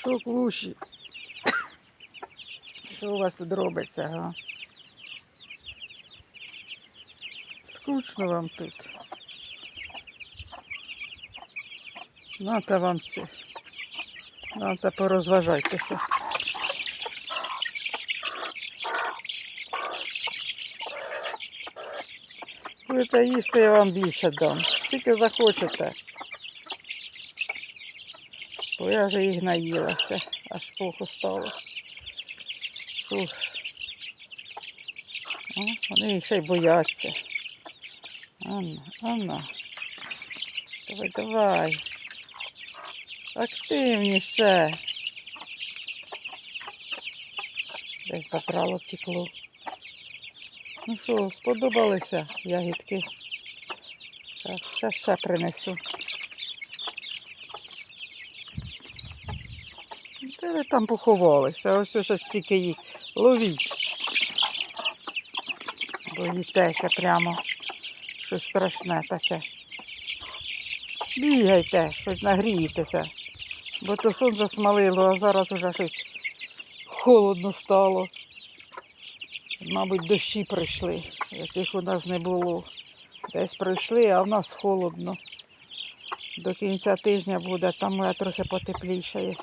Що клуші? Що у вас тут робиться, га? Скучно вам тут. Нате вам це. Нате порозважайтеся. Будете їсти, я вам більше дам. Скільки захочете. Я вже їх наїлася, аж плохо стало. Фух. О, вони їх ще й бояться. Анна, Анна. Давай, давай. Активніше. Десь забрало втекло. Ну що, сподобалися ягідки? Так, ще ще принесу. Де ви там поховалися? Ось ось ось стільки їх. Ловіть. Боїтеся прямо. Щось страшне таке. Бігайте, хоч нагрієтеся. Бо то сонце смалило, а зараз уже щось холодно стало. Мабуть, дощі прийшли, яких у нас не було. Десь пройшли, а в нас холодно. До кінця тижня буде, там моя трохи потеплішає.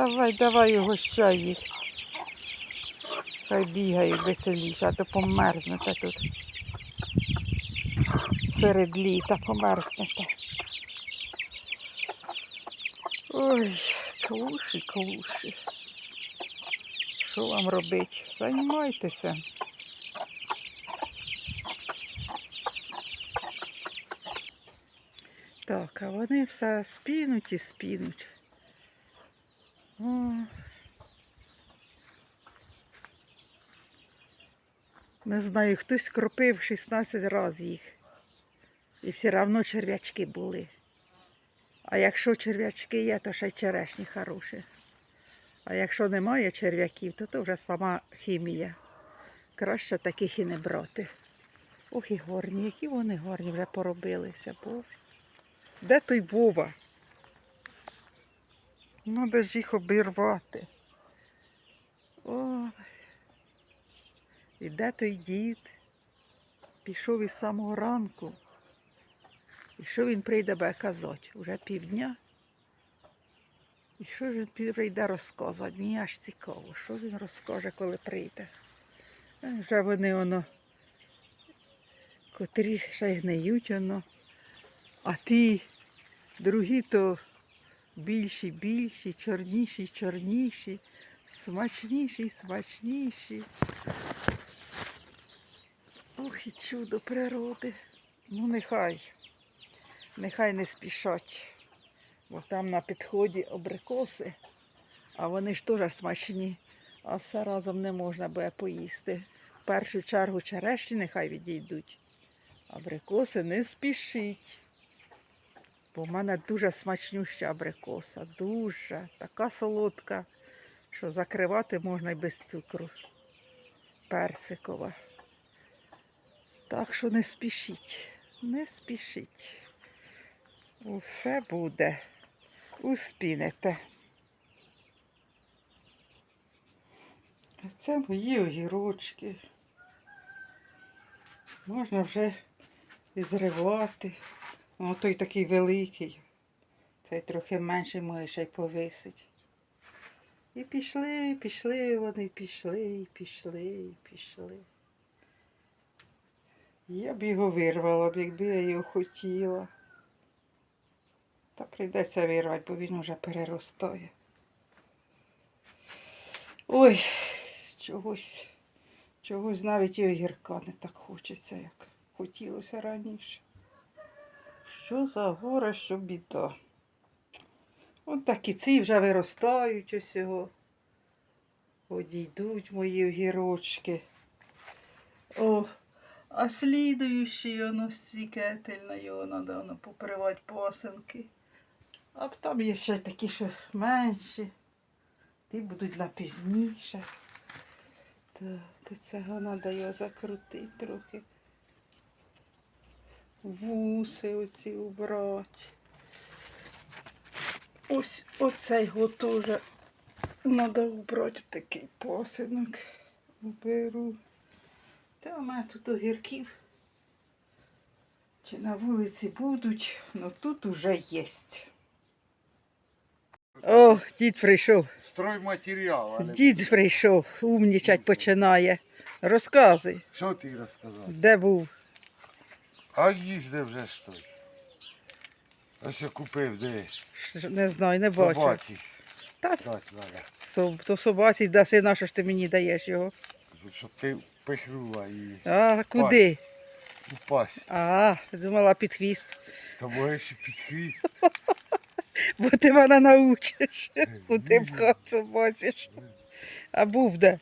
Давай, давай угощай їх. Хай бігають веселіше, а то померзнете тут. Серед літа померзнете. Ой, клуші, клуші. Що вам робити? Займайтеся. Так, а вони все спінуть і спінуть. Не знаю, хтось кропив 16 разів їх. І все одно черв'ячки були. А якщо черв'ячки є, то ще й черешні хороші. А якщо немає черв'яків, то то вже сама хімія. Краще таких і не брати. Ох і горні, які вони гарні вже поробилися, боже. Де той Вова? Надо ж їх обірвати. Ой. І де той дід? Пішов із самого ранку. І що він прийде буде казати? Уже півдня. І що ж він прийде розказувати? Мені аж цікаво, що він розкаже, коли прийде. Вже вони воно, котрі ще й гниють воно, а ті другі то більші, більші, чорніші, чорніші, смачніші, смачніші. Ох, і чудо природи. Ну, нехай. Нехай не спішать. Бо там на підході абрикоси, а вони ж теж смачні, а все разом не можна буде поїсти. В першу чергу черешні нехай відійдуть. Абрикоси не спішіть. Бо в мене дуже смачнюща абрикоса. Дуже. Така солодка, що закривати можна й без цукру. Персикова. Так що не спішіть, не спішіть. Усе буде. Успінете. А це мої огірочки. Можна вже і зривати. О, той такий великий. Цей трохи менший може ще й повисить. І пішли, пішли вони, пішли, пішли, пішли. Я б його вирвала б, якби я його хотіла. Та прийдеться вирвати, бо він уже переростає. Ой, чогось, чогось навіть і огірка не так хочеться, як хотілося раніше. Що за горе, що біда. От такі ці вже виростають усього. Одійдуть мої огірочки. О, а слідуючий воно стікательно, його треба воно попривати пасенки. А там є ще такі, що менші. Ті будуть на пізніше. Так, цього треба його закрутити трохи. Вуси оці убрати. Ось оцей його теж треба убрати такий посинок. Уберу. Та у мене тут огірків. Чи на вулиці будуть, ну тут уже є. О, дід прийшов. Стройматеріал. але- Дід прийшов, умнічать починає. Розказуй, Що ти розказав? де був? А їздив вже ж той. Ось я купив, де Не знаю, не бачу. собаці. Та Так, треба. соб- то собаці даси, на що ж ти мені даєш його? Щоб ти пихнула і А, куди? упасть. А, думала під хвіст. Та можеш і під хвіст. Бо ти мене научиш, куди пхати собаці. ж. А був де?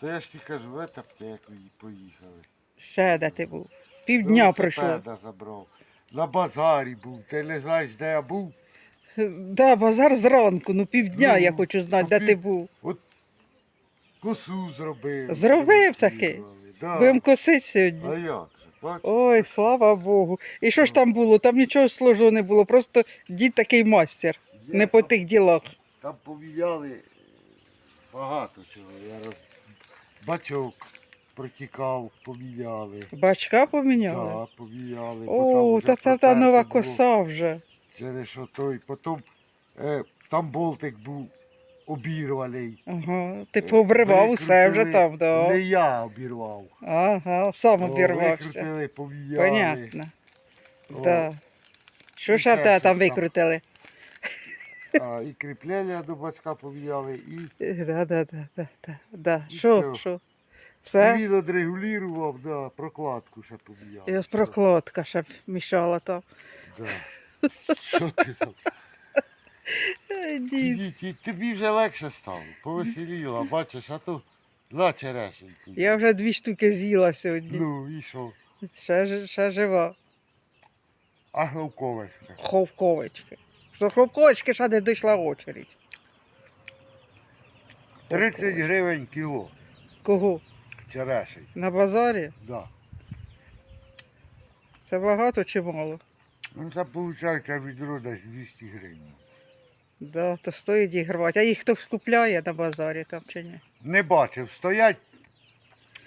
Та я ж ти кажу, в аптеку і поїхали. Ще де ти був? Півдня пройшло. Велосипеда забрав. На базарі був. Ти не знаєш, де я був? Да, базар зранку, ну півдня Ну, я хочу знати, де то ти був. От косу зробив. Зробив таки? Їхали, Да. Будемо косити сьогодні. А як же? Бачиш? Ой, слава Богу. І що ж там було? Там нічого сложного не було, просто дід такий мастер, Є не по там- тих ділах. Там поміняли багато чого. Я роз... Бачок протікав, поміняли. Бачка поміняли? Так, поміняли. О, та це та нова було коса вже. Через що той. Потім е, там болтик був обірваний. Ага. Ти пообривав усе вже там, да. Не я обірвав. Ага, сам обірвався. Викрутили, поміняли. Понятно. О, Да. Що ж тебе там викрутили? А, і кріплення до бачка поміняли, і, Е, да, да, да, да, да. Що, що? Все? він одрегулював, да, прокладку ще поміняв. І ось прокладка ще мішала там. Да. Що ти там? Е, Дід. Тобі, ті- тобі вже легше стало, повеселіла, бачиш, а то на черешеньку. Я вже дві штуки з'їла сьогодні. Ну і що? Ще, ж- ще жива. А главковочка? Ховковички. Що ховковички ще не дійшла очередь. 30 гривень кіло Кого? Черешень. На базарі? Да. Це багато чи мало? Ну це виходить відро десь 200 гривень. Да, то стоїть їх рвати. А їх хтось купляє на базарі там чи ні? Не бачив, стоять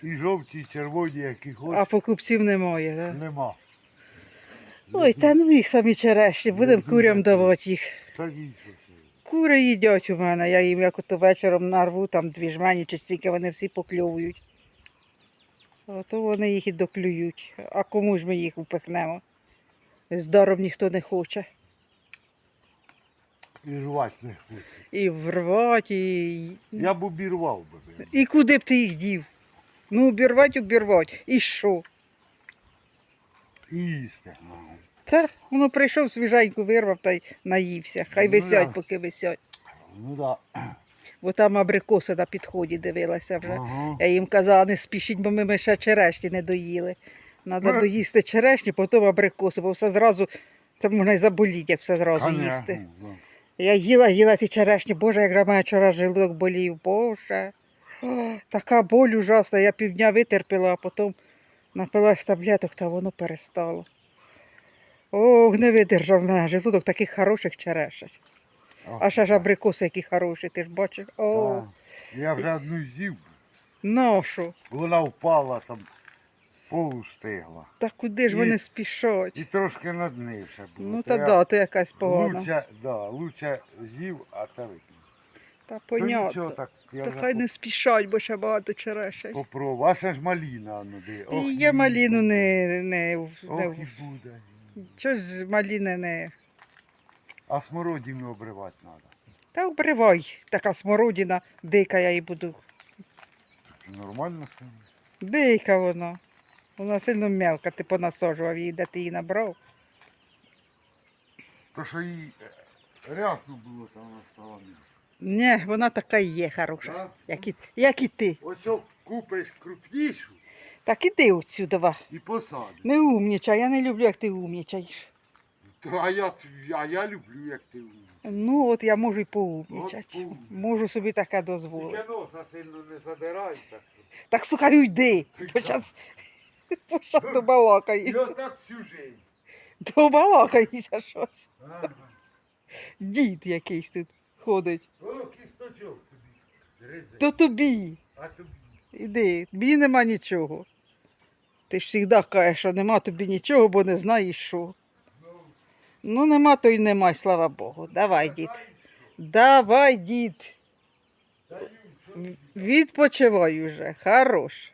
і жовті, і червоні, які хочеш. А покупців немає, да? Нема. Ой, та ну їх самі черешні, будемо курям давати їх. Та ні, що це. Кури їдять у мене, я їм як ото вечором нарву, там дві жмені чи стільки вони всі покльовують. То вони їх і доклюють. А кому ж ми їх упихнемо? Здаром ніхто не хоче. І рвати не хочу. І врвать, і. Я б обірвав би. І куди б ти їх дів? Ну, обірвать, обірвать. І що? І їсти. Та воно прийшов свіженьку, вирвав та й наївся. Хай Ну, висять, да. поки висять. Ну так. Бо там абрикоси на підході дивилася вже. Ага. Я їм казала, не спішіть, бо ми, ще черешні не доїли. Треба доїсти черешні, потім абрикоси, бо все зразу, це можна й заболіти, як все зразу Конечно, їсти. да. Я їла, їла ці черешні, боже, як мене вчора желудок болів, боже. О, така боль ужасна, я півдня витерпіла, а потім напилась таблеток, та воно перестало. Ох, не видержав мене, желудок таких хороших черешень. А ще ж абрикоси, які хороші, ти ж бачиш. О. Я вже одну з'їв. нашу. Вона впала там, полустигла. Та куди ж І- вони спішать? І трошки наднивша було. Ну та я да, то якась погана. Лучше, да, лучше з'їв, а та викинув. Та То нічого так, я Та вже хай не спішать, бо ще багато черешень. попробував. А це ж маліна, ну де. Ох, І я і маліну не, не, в- не Ох, в- і буде. Щось з маліни не. А смородину обривати треба. Та обривай, така смородина, дика я її буду. Нормально все. Дика вона. Вона сильно мелка, ти понасаджував її, де ти її набрав. То, що їй е, рясно було там на стороні. Ні, вона така і є хороша, Так? як і, як і ти. Ось о, купиш крупнішу Так іди отсюди. ва. і посадиш. Не умнічай, я не люблю, як ти умнічаєш. А я, а я люблю, як ти умнієш. Ну, от я можу і От поумнічати. поумнічай. Можу собі таке дозволити. Тільки носа сильно не задирай. Так. що. Так слухай, уйди. Ти Бо щас Пуша добалакаєшся. отак всю жизнь. Добалакаєшся щось. Ага. Дід якийсь тут ходить. Воно кісточок тобі. Гризе. То тобі. А тобі. Іди, мені нема нічого. Ти ж завжди кажеш, що нема тобі нічого, бо не знаєш що. Ну, нема, то й нема, слава Богу. Давай, дід. Давай, дід. Відпочивай уже. Хорош.